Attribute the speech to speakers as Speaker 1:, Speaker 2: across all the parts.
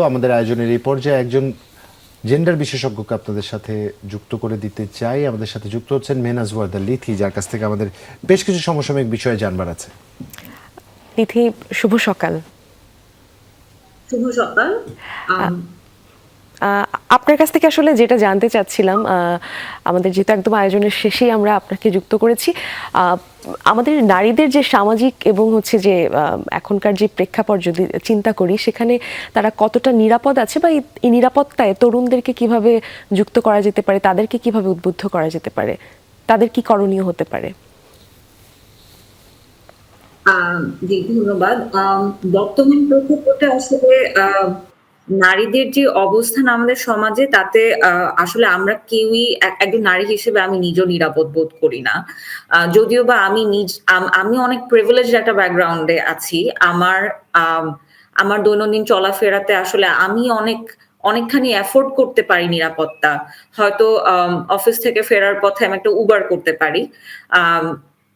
Speaker 1: আমাদের আয়োজনের এই পর্যায়ে একজন জেন্ডার বিশেষজ্ঞকে আপনাদের সাথে যুক্ত করে দিতে চাই। আমাদের সাথে যুক্ত হচ্ছেন মেনাজ ওয়ার্দা লিথি যার কাছ থেকে আমাদের বেশ কিছু সমসাময়িক বিষয়ে জানবার আছে।
Speaker 2: লিথি শুভ সকাল।
Speaker 3: শুভ সকাল।
Speaker 2: আপনার কাছ থেকে আসলে যেটা জানতে চাচ্ছিলাম আমাদের যেহেতু একদম আয়োজনের শেষেই আমরা আপনাকে যুক্ত করেছি আমাদের নারীদের যে সামাজিক এবং হচ্ছে যে এখনকার যে প্রেক্ষাপট যদি চিন্তা করি, সেখানে তারা কতটা নিরাপদ আছে বা এই- নিরাপত্তায় তরুণদেরকে কীভাবে যুক্ত করা যেতে পারে, তাদেরকে কীভাবে উদ্বুদ্ধ করা যেতে পারে, তাদের কি করণীয় হতে পারে?
Speaker 3: ধন্যবাদ। বর্তমান প্রেক্ষাপটে আসলে নারীদের যে অবস্থান আমাদের সমাজে তাতে আসলে আমরা কেউই এক- একজন নারী হিসেবে আমি নিজেও নিরাপদ বোধ করি না। যদিও বা আমি নিজ আম- অনেক প্রিভিলেজ একটা ব্যাকগ্রাউন্ডে আছি। আমার আম, আমার দৈনন্দিন চলাফেরাতে আসলে আমি অনেক অনেকখানি এফোর্ড করতে পারি নিরাপত্তা। হয়তো অফিস থেকে ফেরার পথে আমি একটা উবার করতে পারি।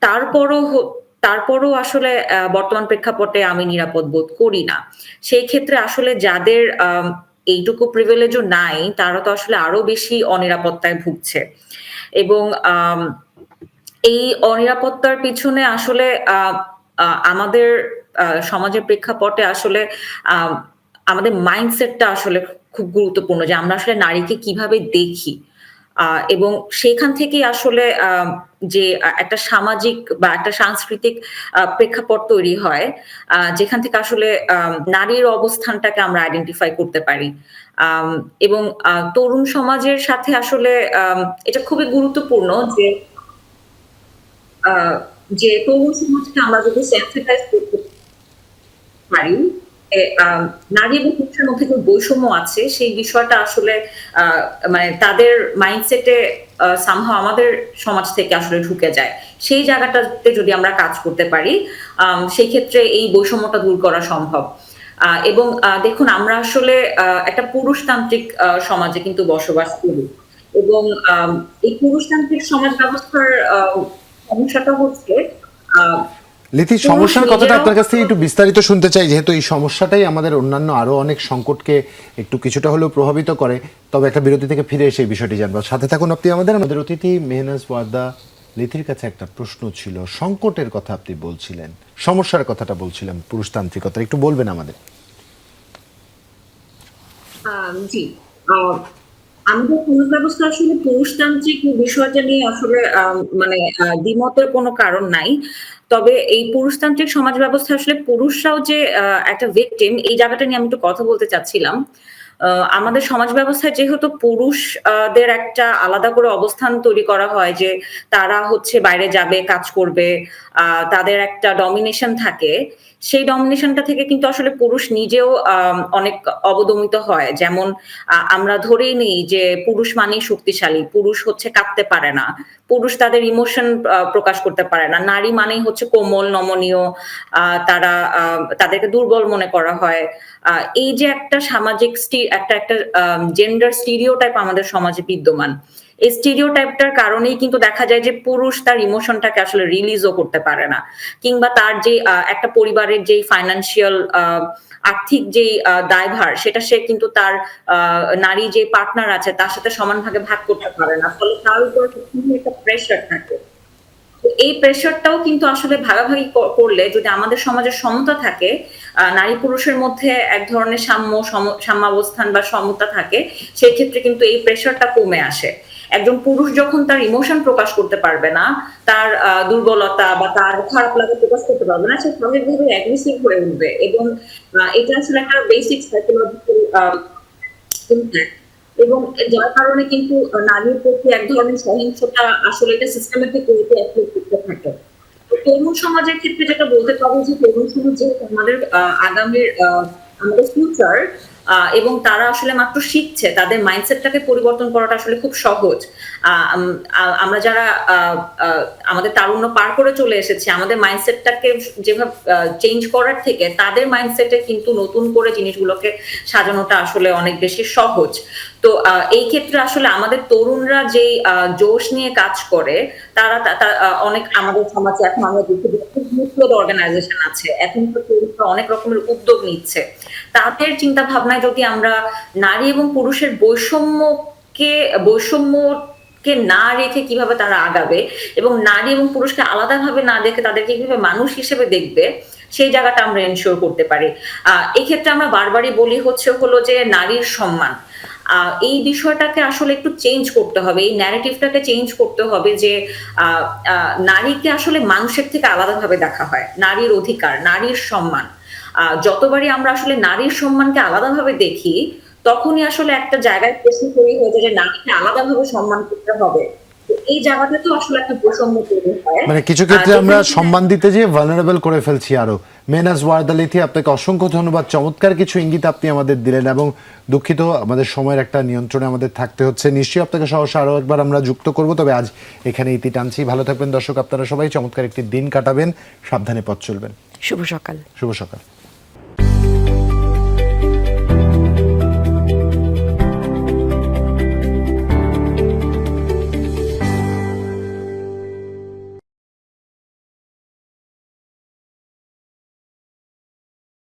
Speaker 3: তারপরও তারপরও আসলে বর্তমান প্রেক্ষাপটে আমি নিরাপদ বোধ করি না। সেই ক্ষেত্রে আসলে যাদের এইটুকু প্রিভিলেজও নাই তারা তো আসলে আরও বেশি অনিরাপত্তায় ভুগছে। এবং এই অনিরাপত্তার পিছনে আসলে আমাদের সমাজের প্রেক্ষাপটে আসলে আম, আমাদের মাইন্ডসেটটা আসলে খুব গুরুত্বপূর্ণ যে আমরা আসলে নারীকে কীভাবে দেখি। এবং সেখান থেকেই আসলে যে একটা সামাজিক বা একটা সাংস্কৃতিক প্রেক্ষাপট তৈরি হয় যেখান থেকে আসলে নারীর অবস্থানটাকে আমরা আইডেন্টিফাই করতে পারি। এবং তরুণ সমাজের সাথে আসলে এটা খুবই গুরুত্বপূর্ণ যে যে তরুণ সমাজকে আমরা যদি সেন্সিটাইজ করতে পারি নারী এবং পুরুষের মধ্যে যে বৈষম্য আছে, সেই বিষয়টা আসলে মানে তাদের মাইন্ডসেটে আমাদের সমাজ থেকে আসলে ঢুকে যায়। সেই জায়গাটাতে যদি আমরা কাজ করতে পারি সেই ক্ষেত্রে এই বৈষম্যটা দূর করা সম্ভব। এবং দেখুন, আমরা আসলে একটা পুরুষতান্ত্রিক সমাজে কিন্তু বসবাস করি। এবং এই পুরুষতান্ত্রিক সমাজ ব্যবস্থার সমস্যাটা হচ্ছে
Speaker 1: লিথি সমস্যার কথাটা আপনার কাছ থেকে একটু বিস্তারিত শুনতে চাই যেহেতু এই সমস্যাটাই আমাদের অন্যান্য আরও অনেক সংকটকে একটু কিছুটা হলেও প্রভাবিত করে। তবে একটা বিরতি থেকে ফিরে এসে এই বিষয়টি জানব। সাথে থাকুন আপনি আমাদের। আমাদের অতিথি মেহনাজ ওয়াদা লিথির কাছে একটা প্রশ্ন ছিল। সংকটের কথা আপনি বলছিলেন সমস্যার কথাটা বলছিলেন পুরুষতান্ত্রিকতা একটু বলবেন আমাদের।
Speaker 3: আম, জি। আহ, আমাদের সমাজ ব্যবস্থা আসলে পুরুষতান্ত্রিক বিষয়টা নিয়ে আসলে মানে আহ, দ্বিমতের কোনো কারণ নাই। তবে এই পুরুষতান্ত্রিক সমাজ ব্যবস্থা আসলে পুরুষরাও যে একটা ভিকটিম এই জায়গাটা নিয়ে আমি একটু কথা বলতে চাচ্ছিলাম। আমাদের সমাজ ব্যবস্থায় যেহেতু পুরুষদের একটা আলাদা করে অবস্থান তৈরি করা হয় যে, তারা হচ্ছে বাইরে যাবে, কাজ করবে তাদের একটা ডমিনেশন থাকে। সেই ডমিনেশনটা থেকে কিন্তু আসলে পুরুষ নিজেও অনেক অবদমিত হয়। যেমন আমরা ধরেই নিই যে, পুরুষ মানেই শক্তিশালী, পুরুষ হচ্ছে কাঁদতে পারে না। পুরুষ তাদের ইমোশন প্রকাশ করতে পারে না। নারী মানেই হচ্ছে কোমল, নমনীয় তারা তাদেরকে দুর্বল মনে করা হয়। এই যে একটা সামাজিক একটা একটা জেন্ডার স্টিরিও আমাদের সমাজে বিদ্যমান। এই স্টিরিওটাইপটার কারণেই কিন্তু দেখা যায় যে পুরুষ তার ইমোশনটাকে আসলে রিলিজও করতে পারে না। কিংবা তার যে একটা পরিবারের যে ফাইন্যান্সিয়াল আর্থিক যে দায়ভার, সেটা সে কিন্তু তার নারী যে পার্টনার আছে, তার সাথে সমান ভাগে করতে পারে না। ফলে তার উপর একটা প্রেশার থাকে। এই প্রেশারটাও কিন্তু আসলে ভাগাভাগি করলে যদি আমাদের সমাজের সমতা থাকে নারী পুরুষের মধ্যে এক ধরনের সাম্য, সম- সাম্যাবস্থান বা সমতা থাকে সেই ক্ষেত্রে কিন্তু এই প্রেশারটা কমে আসে। একজন পুরুষ যখন তার ইমোশন প্রকাশ করতে পারবে না, তার দুর্বলতা বা তার খারাপ লাগা প্রকাশ করতে পারবে না, সে সহজভাবে অ্যাগ্রেসিভ হয়ে উঠবে এবং এটা আসলে একটা বেসিক সাইকোলজিক্যাল এবং যার কারণে কিন্তু নারীর প্রতি এক ধরনের সহিংসতা আসলে এটা সিস্টেমেটিক ওয়েতে অ্যাপ্লাই করতে থাকে। তরুণ সমাজের ক্ষেত্রে যেটা বলতে পারব যে তরুণ সমাজ যেহেতু আমাদের আগামীর আমাদের ফিউচার এবং তারা আসলে মাত্র শিখছে, তাদের মাইন্ডসেটটাকে পরিবর্তন করাটা আসলে খুব সহজ। আমরা যারা আমাদের তারুণ্য পার করে চলে এসেছি, আমাদের মাইন্ডসেটটাকে যেভাবে চেঞ্জ করার থেকে তাদের মাইন্ডসেটে কিন্তু নতুন করে জিনিসগুলোকে সাজানোটা আসলে অনেক বেশি সহজ। তো এই ক্ষেত্রে আসলে আমাদের তরুণরা যে জোশ নিয়ে কাজ করে, তারা অনেক আমাদের সমাজে এখন আমরা দেখি অর্গানাইজেশন আছে। এখন তো অনেক রকমের উদ্যোগ নিচ্ছে। তাদের চিন্তা ভাবনায় যদি আমরা নারী এবং পুরুষের বৈষম্যকে বৈষম্যকে না রেখে কীভাবে তারা আগাবে এবং নারী এবং পুরুষকে আলাদাভাবে না দেখে তাদেরকে কীভাবে মানুষ হিসেবে দেখবে, সেই জায়গাটা আমরা এনশিওর করতে পারি। আহ, এক্ষেত্রে আমরা বারবারই বলি হচ্ছে হলো যে নারীর সম্মান। এই বিষয়টাকে আসলে একটু চেঞ্জ করতে হবে। এই ন্যারেটিভটাকে চেঞ্জ করতে হবে যে নারীকে আসলে মানুষের থেকে আলাদাভাবে দেখা হয়। নারীর অধিকার নারীর সম্মান। আহ, যতবারই আমরা আসলে নারীর সম্মানকে আলাদাভাবে দেখি তখনই আসলে একটা জায়গায় প্রশ্ন তৈরি হয়ে যায় যে নারীকে আলাদাভাবে সম্মান করতে হবে। এই জায়গাতে তো আসলে একটা প্রসঙ্গ তৈরি হয়।
Speaker 1: মানে কিছু ক্ষেত্রে আমরা সম্মান দিতে যেয়ে ভালনারেবল করে ফেলছি আরও। মেনাস ওয়ার্দালিথি আপনাকে অসংখ্য ধন্যবাদ। চমৎকার কিছু ইঙ্গিত আপনি আমাদের দিলেন এবং দুঃখিত আমাদের সময়ের একটা নিয়ন্ত্রণে আমাদের থাকতে হচ্ছে। নিশ্চয়ই আপনাকে সহসা আরও একবার আমরা যুক্ত করব তবে আজ এখানে ইতি টানছি। ভালো থাকবেন দর্শক আপনারা সবাই চমৎকার একটি দিন কাটাবেন। সাবধানে পথ চলবেন।
Speaker 2: শুভ সকাল।
Speaker 1: শুভ সকাল।